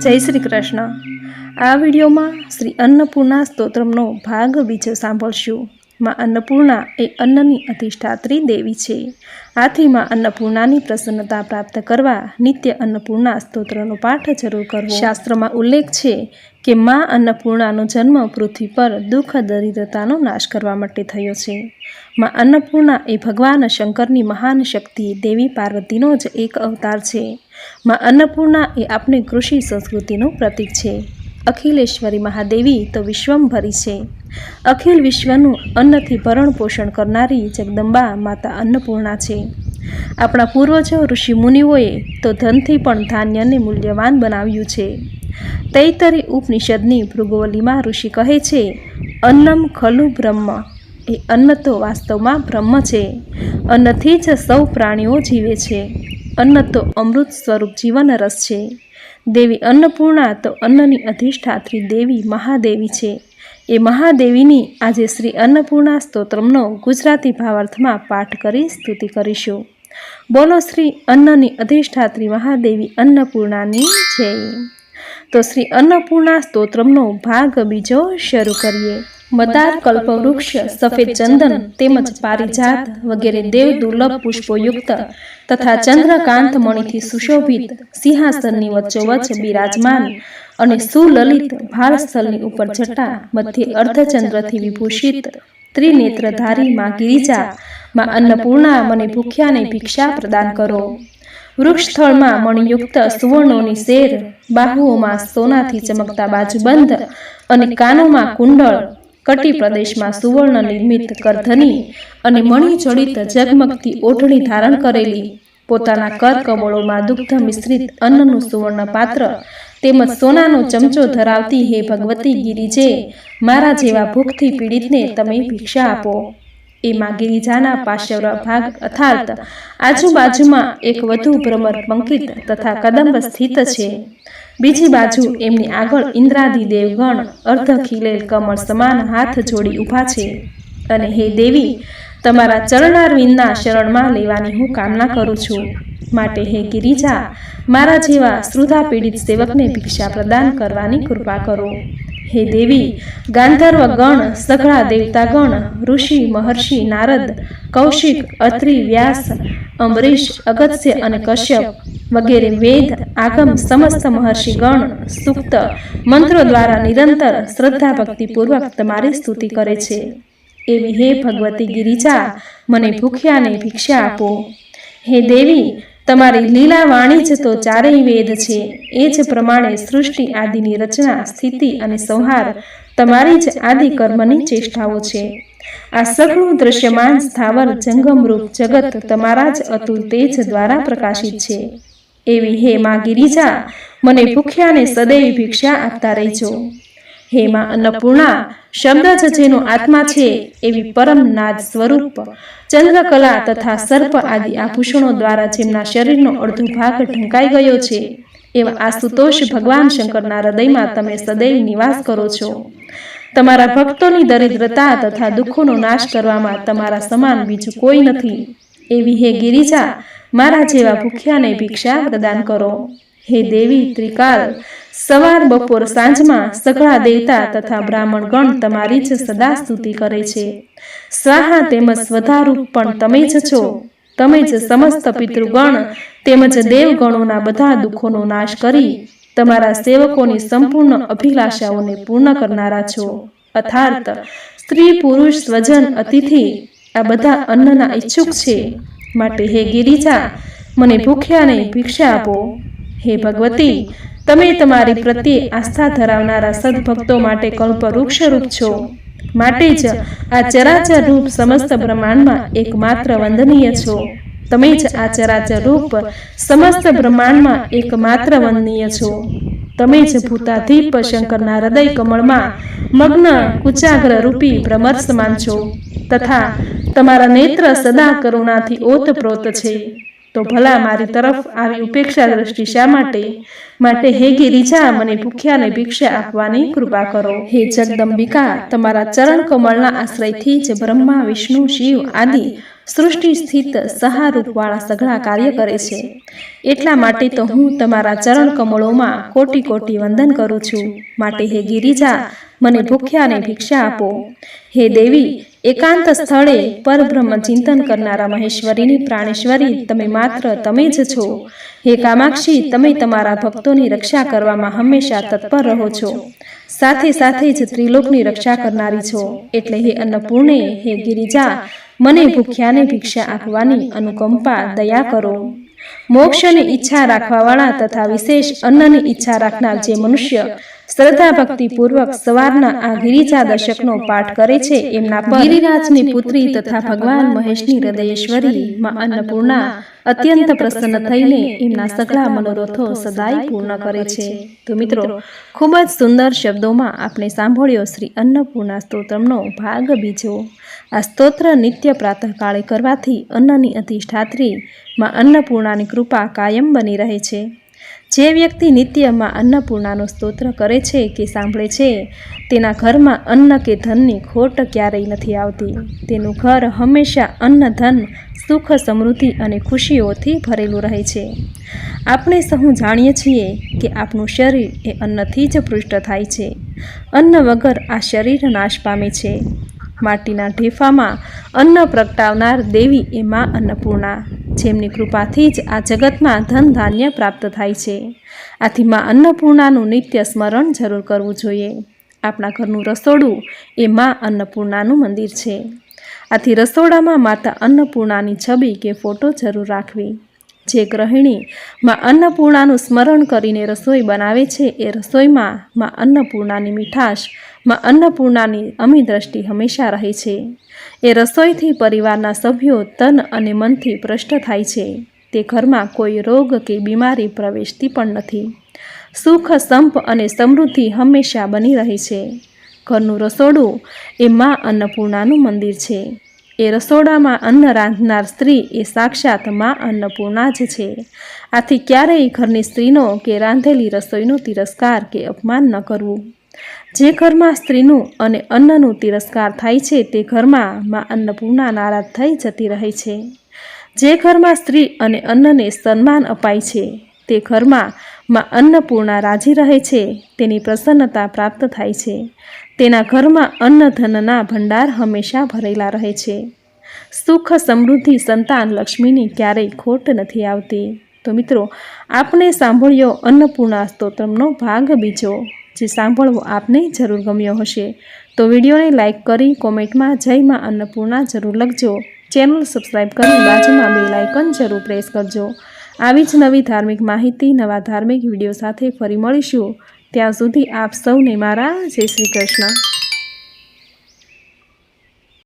જય શ્રી કૃષ્ણ. આ વિડીયોમાં શ્રી અન્નપૂર્ણા સ્તોત્રમનો ભાગ બીજો સાંભળશું. માં અન્નપૂર્ણા એ અન્નની અધિષ્ઠાત્રી દેવી છે. આથી માં અન્નપૂર્ણાની પ્રસન્નતા પ્રાપ્ત કરવા નિત્ય અન્નપૂર્ણા સ્તોત્રનો પાઠ જરૂર કરવો. શાસ્ત્રમાં ઉલ્લેખ છે કે માં અન્નપૂર્ણાનો જન્મ પૃથ્વી પર દુઃખ, દરિદ્રતાનો નાશ કરવા માટે થયો છે. માં અન્નપૂર્ણા એ ભગવાન શંકરની મહાન શક્તિ દેવી પાર્વતીનો જ એક અવતાર છે. માં અન્નપૂર્ણા એ આપણી કૃષિ સંસ્કૃતિનું પ્રતીક છે. અખિલેશ્વરી મહાદેવી તો વિશ્વંભરી છે. અખિલ વિશ્વનું અન્નથી ભરણ પોષણ કરનારી જગદંબા માતા અન્નપૂર્ણા છે. આપણા પૂર્વજો ઋષિ મુનિઓએ તો ધનથી પણ ધાન્યને મૂલ્યવાન બનાવ્યું છે. તૈતરી ઉપનિષદની ભૃગુવલીમાં ઋષિ કહે છે, અન્નમ ખલુ બ્રહ્મ. એ અન્ન તો વાસ્તવમાં બ્રહ્મ છે. અન્નથી જ સૌ પ્રાણીઓ જીવે છે. અન્ન તો અમૃત સ્વરૂપ જીવન રસ છે. દેવી અન્નપૂર્ણા તો અન્નની અધિષ્ઠાત્રી દેવી મહાદેવી છે. એ મહાદેવીની આજે શ્રી અન્નપૂર્ણા સ્તોત્રમનો ગુજરાતી ભાવાર્થમાં પાઠ કરી સ્તુતિ કરીશું. બોલો શ્રી અન્નની અધિષ્ઠાત્રી મહાદેવી અન્નપૂર્ણાની જય. તો શ્રી અન્નપૂર્ણા સ્તોત્રમનો ભાગ બીજો શરૂ કરીએ. મદાર કલ્પવૃક્ષ સફેદ ચંદન તેમજ પારિજાત વગેરે દેવ દુર્લભ પુષ્પોયુક્ત તથા ચંદ્રકાંત મણિથી સુશોભિત સિંહાસનની વચ્ચોવચ્ચ બિરાજમાન અને સુલલિત ભાળસ્થલની ઉપર જટા મધ્ય અર્ધચંદ્રથી વિભૂષિત ત્રિનેત્રધારી માં ગિરિજા, માં અન્નપૂર્ણા મને ભૂખ્યાને ભિક્ષા પ્રદાન કરો. વૃક્ષસ્થળમાં મણિયુક્ત સુવર્ણોની શેર, બાહુઓમાં સોનાથી ચમકતા બાજુબંધ અને કાનોમાં કુંડળ કટી પ્રદેશમાં સુવર્ણ નિર્મિત કરધની અને મણિજડિત ઝગમગતી ઓઢણી ધારણ કરેલી. પોતાના કર કમળોમાં દુગ્ધ મિશ્રિત અન્નનું સુવર્ણ પાત્ર તેમજ સોનાનો ચમચો ધરાવતી હે ભગવતી ગિરિજે મારા જેવા ભૂખથી પીડિતને તમે ભિક્ષા આપો. એમાં ગિરિજાના પાશ્વર ભાગ અર્થાત આજુબાજુમાં એક વધુ ભ્રમર પંકિત તથા કદંબ સ્થિત છે. બીજી બાજુ એમની આગળ ઇન્દ્રાદિ દેવગણ અર્ધ ખીલેલ કમળ સમાન હાથ જોડી ઊભા છે. અને હે દેવી, તમારા ચરણારવિંદના શરણમાં લેવાની હું કામના કરું છું. માટે હે ગિરિજા, મારા જેવા શ્રુધા પીડિત સેવકને ભિક્ષા પ્રદાન કરવાની કૃપા કરો. હે દેવી, ગાંધર્વ ગણ સઘળા દેવતા ગણ, ઋષિ, મહર્ષિ, નારદ, કૌશિક, અત્રિ, વ્યાસ અંબરીશ અગત્ય અને કશ્યપ, વગેરે વેદ, આગમ, સમસ્ત મહર્ષિ ગણ સુક્ત મંત્રો દ્વારા નિરંતર, શ્રદ્ધા ભક્તિપૂર્વક તમારી સ્તુતિ કરે છે. એવી હે ભગવતી ગિરિજા, મને ભૂખ્યાને ભિક્ષા આપો. હે દેવી તમારી લીલા વાણી જ તો ચારેય વેદ છે. એ જ પ્રમાણે સૃષ્ટિ આદિની રચના, સ્થિતિ અને સંહાર તમારી જ આદિ કર્મની ચેષ્ટાઓ છે. આ સઘળું દ્રશ્યમાન સ્થાવર જંગમરૂપ જગત તમારા જ અતુલ તેજ દ્વારા પ્રકાશિત છે. એવી હે માં ગિરિજા મને ભૂખ્યાને સદૈવ ભિક્ષા આપતા રહેજો. હે અન્નપૂર્ણા શબ્દ જ જેનો આત્મા છે એવી પરમ નાદ સ્વરૂપ. ચંદ્રકલા તથા સર્પ આદિ આભૂષણો દ્વારા જેમના શરીરનો અડધો ભાગ ઢંકાઈ ગયો છે, એવા આશુતોષ ભગવાન શંકરના હૃદયમાં તમે સદૈવ નિવાસ કરો છો. તમારા ભક્તોની દરિદ્રતા તથા દુઃખોનો નાશ કરવામાં તમારા સમાન બીજું કોઈ નથી. એવી હે ગિરિજા, મારા જેવા ભૂખ્યાને ભિક્ષા પ્રદાન કરો. હે દેવી, ત્રિકાલ સવાર બપોર સાંજમાં સઘળા દેવતા તથા બ્રાહ્મણગણ તમારી જ સદા સ્તુતિ કરે છે. સ્વાહા તેમજ સ્વધારૂપ પણ તમે જ છો. તમે જ સમસ્ત પિતૃગણ તેમજ દેવગણોના બધા દુઃખોનો નાશ કરી તમારા સેવકોની સંપૂર્ણ અભિલાષાઓને પૂર્ણ કરનારા છો. અર્થાત સ્ત્રી પુરુષ સ્વજન અતિથિ આ બધા અન્નના ઈચ્છુક છે. માટે હે ગિરિજા, મને ભૂખ્યાને ભિક્ષા આપો. હે ભગવતી તમે તમારી પ્રત્યે આસ્થા ધરાવનારા સદભક્તો માટે કલ્પ વૃક્ષરૂપ છો. માટે જ આ ચરાચર રૂપ સમસ્ત બ્રહ્માંડમાં એકમાત્ર વંદનીય છો. તમે જ આ ચરાચર રૂપ સમસ્ત બ્રહ્માંડમાં એકમાત્ર વંદનીય છો. તમે જ ભૂતાધીપ શંકરના હૃદય કમળમાં મગ્ન કુચાગ્ર રૂપી ભ્રમર સમાન છો. તથા તમારા નેત્ર સદા કરુણાથી ઓતપ્રોત છે. તો ભલા મારી તરફ આવી ઉપેક્ષા દ્રષ્ટિ શા માટે? માટે હે ગિરિજા, મને ભૂખ્યાને ભિક્ષા આપવાની કૃપા કરો. હે જગદંબિકા, તમારા ચરણ કમળના આશ્રયથી જ બ્રહ્મા, વિષ્ણુ, શિવ આદિ સૃષ્ટિ સ્થિત સહારૂપવાળા સઘળા કાર્ય કરે છે. એટલા માટે તો હું તમારા ચરણ કમળોમાં કોટી કોટી વંદન કરું છું. માટે હે ગિરિજા, મને ભૂખ્યાને ભિક્ષા આપો. હે દેવી એકાંત સ્થળે પરબ્રહ્મ ચિંતન કરનારા મહેશ્વરીની પ્રાણેશ્વરી તમે માત્ર તમે જ છો. હે કામાક્ષી, તમે તમારા ભક્તોની રક્ષા કરવામાં હંમેશા તત્પર રહો છો. સાથે સાથે જ ત્રિલોકની રક્ષા કરનારી છો. એટલે હે અન્નપૂર્ણે, હે ગિરિજા, મને ભૂખ્યાને ભિક્ષા આપવાની અનુકંપા દયા કરો. મોક્ષની ઈચ્છા રાખવાવાળા તથા વિશેષ અન્નની ઈચ્છા રાખનાર જે મનુષ્ય શ્રદ્ધા ભક્તિ પૂર્વક સવારના આ ગિરિજા દશકનો પાઠ કરે છે. એમના પર ગિરિરાજની પુત્રી તથા ભગવાન મહેશની હૃદયેશ્વરી માં અન્નપૂર્ણા અત્યંત પ્રસન્ન થઈને એમના સગળા મનોરથો સદાય પૂર્ણ કરે છે. તો મિત્રો, ખૂબ જ સુંદર શબ્દોમાં આપણે સાંભળ્યો શ્રી અન્નપૂર્ણા સ્તોત્રમનો ભાગ બીજો. આ સ્તોત્ર નિત્ય પ્રાતઃકાળે કરવાથી અન્નની અધિષ્ઠાત્રી માં અન્નપૂર્ણાની કૃપા કાયમ બની રહે છે. જે વ્યક્તિ નિત્યમાં અન્નપૂર્ણાનો સ્તોત્ર કરે છે કે સાંભળે છે, તેના ઘરમાં અન્ન કે ધનની ખોટ ક્યારેય નથી આવતી. તેનું ઘર હંમેશા અન્ન, ધન, સુખ, સમૃદ્ધિ અને ખુશીઓથી ભરેલું રહે છે. આપણે સહુ જાણીએ છીએ કે આપણું શરીર એ અન્નથી જ પૃષ્ઠ થાય છે. અન્ન વગર આ શરીર નાશ પામે છે. માટીના ઢેફામાં અન્ન પ્રગટાવનાર દેવી એ મા અન્નપૂર્ણા. જેમની કૃપાથી જ આ જગતમાં ધન ધાન્ય પ્રાપ્ત થાય છે. આથી માં અન્નપૂર્ણાનું નિત્ય સ્મરણ જરૂર કરવું જોઈએ. આપણા ઘરનું રસોડું એ માં અન્નપૂર્ણાનું મંદિર છે. આથી રસોડામાં માતા અન્નપૂર્ણાની છબી કે ફોટો જરૂર રાખવી. જે ગ્રહિણી માં અન્નપૂર્ણાનું સ્મરણ કરીને રસોઈ બનાવે છે એ રસોઈમાં માં અન્નપૂર્ણાની મીઠાશ માં અન્નપૂર્ણાની અમી દ્રષ્ટિ હંમેશા રહે છે. એ રસોઈથી પરિવારના સભ્યો તન અને મનથી ભ્રષ્ટ થાય છે. તે ઘરમાં કોઈ રોગ કે બીમારી પ્રવેશતી પણ નથી. સુખ, સંપ અને સમૃદ્ધિ હંમેશા બની રહે છે. ઘરનું રસોડું એ મા અન્નપૂર્ણાનું મંદિર છે. એ રસોડામાં અન્ન રાંધનાર સ્ત્રી એ સાક્ષાત મા અન્નપૂર્ણા જ છે. આથી ક્યારેય ઘરની સ્ત્રીનો કે રાંધેલી રસોઈનો તિરસ્કાર કે અપમાન ન કરવું. જે ઘરમાં સ્ત્રીનું અને અન્નનું તિરસ્કાર થાય છે તે ઘરમાં માં અન્નપૂર્ણા નારાજ થઈ જતી રહે છે. જે ઘરમાં સ્ત્રી અને અન્નને સન્માન અપાય છે, તે ઘરમાં માં અન્નપૂર્ણા રાજી રહે છે, તેની પ્રસન્નતા પ્રાપ્ત થાય છે. તેના ઘરમાં અન્નધનના ભંડાર હંમેશા ભરેલા રહે છે. સુખ સમૃદ્ધિ સંતાન લક્ષ્મીની ક્યારેય ખોટ નથી આવતી. તો મિત્રો આપણે સાંભળ્યો અન્નપૂર્ણા સ્તોત્રમનો ભાગ બીજો. જે સાંભળવો આપને જરૂર ગમ્યો હશે. તો વિડીયોને લાઇક કરી કોમેન્ટમાં જય માં અન્નપૂર્ણા જરૂર લખજો. ચેનલ સબસ્ક્રાઈબ કરી બાજુમાં બે લાઇકન જરૂર પ્રેસ કરજો. આવી જ નવી ધાર્મિક માહિતી, નવા ધાર્મિક વીડિયો સાથે ફરી મળીશું. ત્યાં સુધી આપ સૌને મારા જય શ્રી કૃષ્ણ.